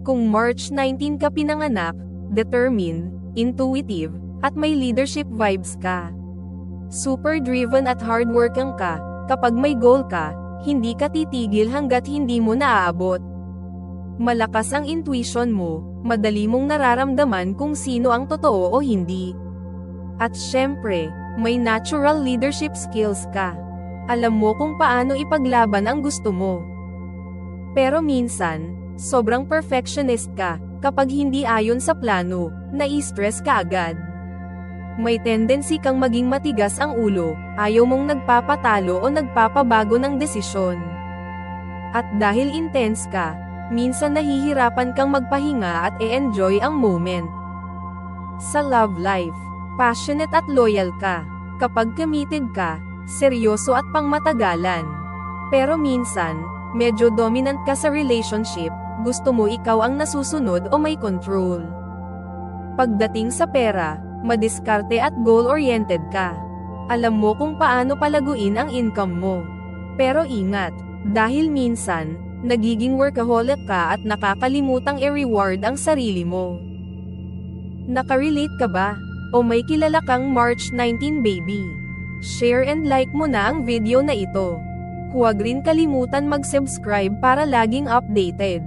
Kung March 19 ka pinanganak, determined, intuitive, at may leadership vibes ka. Super driven at hardworking ka, kapag may goal ka, hindi ka titigil hanggat hindi mo naaabot. Malakas ang intuition mo, madali mong nararamdaman kung sino ang totoo o hindi. At syempre, may natural leadership skills ka. Alam mo kung paano ipaglaban ang gusto mo. Pero minsan, sobrang perfectionist ka, kapag hindi ayon sa plano, nai-stress ka agad. May tendency kang maging matigas ang ulo, ayaw mong nagpapatalo o nagpapabago ng desisyon. At dahil intense ka, minsan nahihirapan kang magpahinga at e-enjoy ang moment. Sa love life, passionate at loyal ka. Kapag committed ka, seryoso at pangmatagalan. Pero minsan, medyo dominant ka sa relationship, gusto mo ikaw ang nasusunod o may control. Pagdating sa pera, madiskarte at goal-oriented ka. Alam mo kung paano palaguin ang income mo. Pero ingat, dahil minsan, nagiging workaholic ka at nakakalimutang i-reward ang sarili mo. Nakarelate ka ba? O may kilala kang March 19 baby? Share and like mo na ang video na ito. Huwag rin kalimutan mag-subscribe para laging updated.